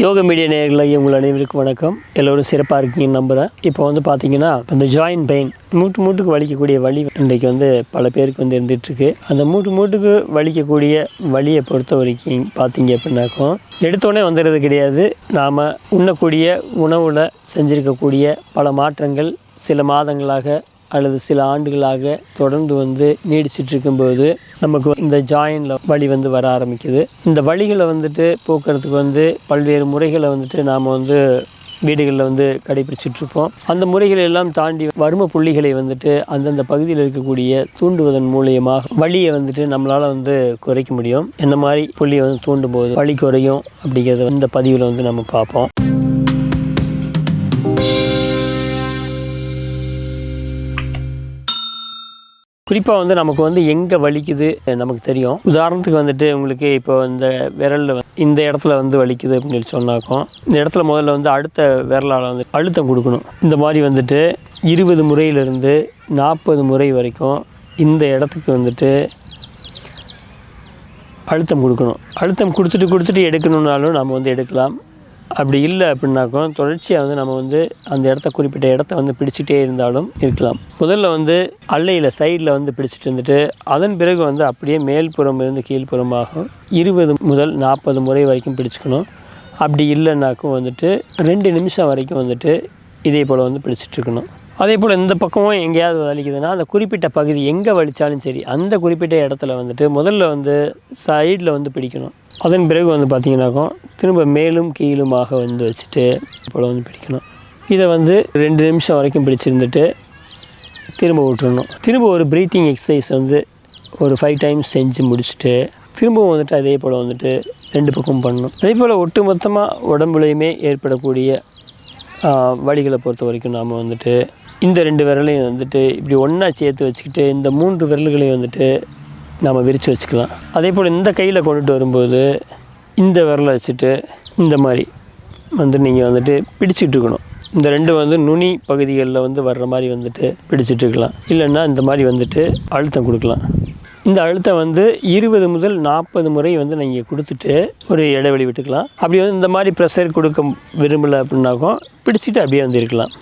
யோக மீடியா நேர்களை உங்கள் அனைவருக்கும் வணக்கம். எல்லோரும் சிறப்பாக இருக்கீங்கன்னு நம்புகிறேன் இப்போ வந்து பார்த்தீங்கன்னா இந்த ஜாயின் பெயின் மூட்டு மூட்டுக்கு வலிக்கக்கூடிய வலி இன்றைக்கு வந்து பல பேருக்கு வந்து இருந்துகிட்ருக்கு அந்த மூட்டு மூட்டுக்கு வலிக்கக்கூடிய வலியை பொறுத்த வரைக்கும் பார்த்தீங்க அப்படின்னாக்கும் எடுத்தோடனே வந்துடுறது கிடையாது. நாம் உண்ணக்கூடிய உணவில் செஞ்சுருக்கக்கூடிய பல மாற்றங்கள் சில மாதங்களாக அல்லது சில ஆண்டுகளாக தொடர்ந்து வந்து நீடிச்சிட்டு இருக்கும்போது நமக்கு இந்த ஜாயின்ல வழி வந்து வர ஆரம்பிக்குது. இந்த வழிகளை வந்துட்டு போக்குறதுக்கு வந்து பல்வேறு முறைகளை வந்துட்டு நாம் வந்து வீடுகளில் வந்து கடைபிடிச்சிட்ருப்போம் அந்த முறைகளை எல்லாம் தாண்டி வறும புள்ளிகளை வந்துட்டு அந்தந்த பகுதியில் இருக்கக்கூடிய தூண்டுவதன் மூலியமாக வழியை வந்துட்டு நம்மளால் வந்து குறைக்க முடியும். என்ன மாதிரி புள்ளியை வந்து தூண்டும் போது வழி குறையும் அப்படிங்கிறத இந்த பதிவில் வந்து நம்ம பார்ப்போம். குறிப்பாக வந்து நமக்கு வந்து எங்கே வலிக்குது நமக்கு தெரியும். உதாரணத்துக்கு வந்துட்டு உங்களுக்கு இப்போ இந்த விரலில் இந்த இடத்துல வந்து வலிக்குது அப்படின்னு சொல்லி சொன்னாக்கும் இந்த இடத்துல முதல்ல வந்து அடுத்த விரலால் வந்து அழுத்தம் கொடுக்கணும். இந்த மாதிரி வந்துட்டு இருபது முறையிலிருந்து நாற்பது முறை வரைக்கும் இந்த இடத்துக்கு வந்துட்டு அழுத்தம் கொடுக்கணும். அழுத்தம் கொடுத்துட்டு கொடுத்துட்டு எடுக்கணுன்னாலும் நம்ம வந்து எடுக்கலாம். அப்படி இல்லை அப்படின்னாக்கோ தொடர்ச்சியாக வந்து நம்ம வந்து அந்த இடத்த குறிப்பிட்ட இடத்த வந்து பிடிச்சிட்டே இருந்தாலும் இருக்கலாம். முதல்ல வந்து அல்லையில் சைடில் வந்து பிடிச்சிட்டு இருந்துட்டு அதன் பிறகு வந்து அப்படியே மேல்புறம் இருந்து கீழ்ப்புறமாகும் இருபது முதல் நாற்பது முறை வரைக்கும் பிடிச்சிக்கணும். அப்படி இல்லைன்னாக்கும் வந்துட்டு ரெண்டு நிமிஷம் வரைக்கும் வந்துட்டு இதே போல் வந்து பிடிச்சிட்ருக்கணும் அதே போல் இந்த பக்கமும் எங்கேயாவது வலிக்குதுன்னா அந்த குறிப்பிட்ட பகுதி எங்கே வலித்தாலும் சரி அந்த குறிப்பிட்ட இடத்துல வந்துட்டு முதல்ல வந்து சைடில் வந்து பிடிக்கணும். அதன் பிறகு வந்து பார்த்தீங்கன்னாக்கும் திரும்ப மேலும் கீழுமாக வந்து வச்சுட்டு போல் வந்து பிடிக்கணும். இதை வந்து ரெண்டு நிமிஷம் வரைக்கும் பிடிச்சிருந்துட்டு திரும்ப விட்டுறணும் திரும்ப ஒரு ப்ரீத்திங் எக்ஸசைஸ் வந்து ஒரு ஃபைவ் டைம்ஸ் செஞ்சு முடிச்சுட்டு திரும்பவும் வந்துட்டு அதே போல் வந்துட்டு ரெண்டு பக்கம் பண்ணணும். அதே போல் ஒட்டு மொத்தமாக உடம்புலையுமே ஏற்படக்கூடிய வழிகளை பொறுத்த வரைக்கும் நாம் வந்துட்டு இந்த ரெண்டு விரலையும் வந்துட்டு இப்படி ஒன்றா சேர்த்து வச்சுக்கிட்டு இந்த மூன்று விரல்களையும் வந்துட்டு நாம் விரித்து வச்சுக்கலாம். அதே போல் இந்த கையில் கொண்டுட்டு வரும்போது இந்த விரலை வச்சுட்டு இந்த மாதிரி வந்து நீங்கள் வந்துட்டு பிடிச்சிட்டு இருக்கணும். இந்த ரெண்டு வந்து நுனி பகுதிகளில் வந்து வர்ற மாதிரி வந்துட்டு பிடிச்சிட்டு இருக்கலாம். இல்லைன்னா இந்த மாதிரி வந்துட்டு அழுத்தம் கொடுக்கலாம். இந்த அழுத்தம் வந்து இருபது முதல் நாற்பது முறை வந்து நீங்கள் கொடுத்துட்டு ஒரு இடைவெளி விட்டுக்கலாம். அப்படி வந்து இந்த மாதிரி ப்ரெஷர் கொடுக்க விரும்பலை அப்படின்னாக்கும் பிடிச்சிட்டு அப்படியே வந்து இருக்கலாம்.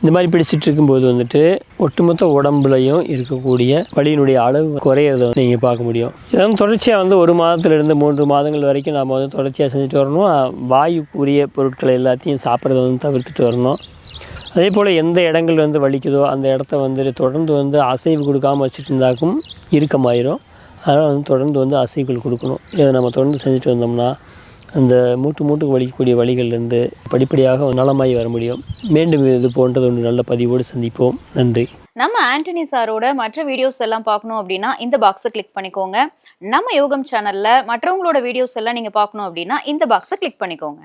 இந்த மாதிரி பிடிச்சிட்டு இருக்கும்போது வந்துட்டு ஒட்டுமொத்த உடம்புலையும் இருக்கக்கூடிய வலியினுடைய அளவு குறையிறத வந்து நீங்கள் பார்க்க முடியும். இதெல்லாம் தொடர்ச்சியாக வந்து ஒரு மாதத்துலேருந்து மூன்று மாதங்கள் வரைக்கும் நாம் வந்து தொடர்ச்சியாக செஞ்சுட்டு வரணும். வாயுக்குரிய பொருட்களை எல்லாத்தையும் சாப்பிட்றத வந்து தவிர்த்துட்டு வரணும். அதே போல் எந்த இடங்கள் வந்து வலிக்குதோ அந்த இடத்த வந்து தொடர்ந்து வந்து அசைவு கொடுக்காம வச்சுட்டு இருந்தாக்கும் இறுக்கமாயிரும். அதனால் வந்து தொடர்ந்து வந்து அசைவுகள் கொடுக்கணும். இதை நம்ம தொடர்ந்து செஞ்சுட்டு வந்தோம்னா அந்த மூட்டு மூட்டுக்கு வலிக்கக்கூடிய வழிகள்லேருந்து படிப்படியாக நலமாகி வர முடியும். மீண்டும் இது போன்றது ஒன்று நல்ல பதிவோடு சந்திப்போம். நன்றி. நம்ம ஆண்டனி சாரோட மற்ற வீடியோஸ் எல்லாம் பார்க்கணும் அப்படின்னா இந்த பாக்ஸை கிளிக் பண்ணிக்கோங்க. நம்ம யோகம் சேனலில் மற்றவங்களோட வீடியோஸ் எல்லாம் நீங்கள் பார்க்கணும் அப்படின்னா இந்த பாக்ஸை கிளிக் பண்ணிக்கோங்க.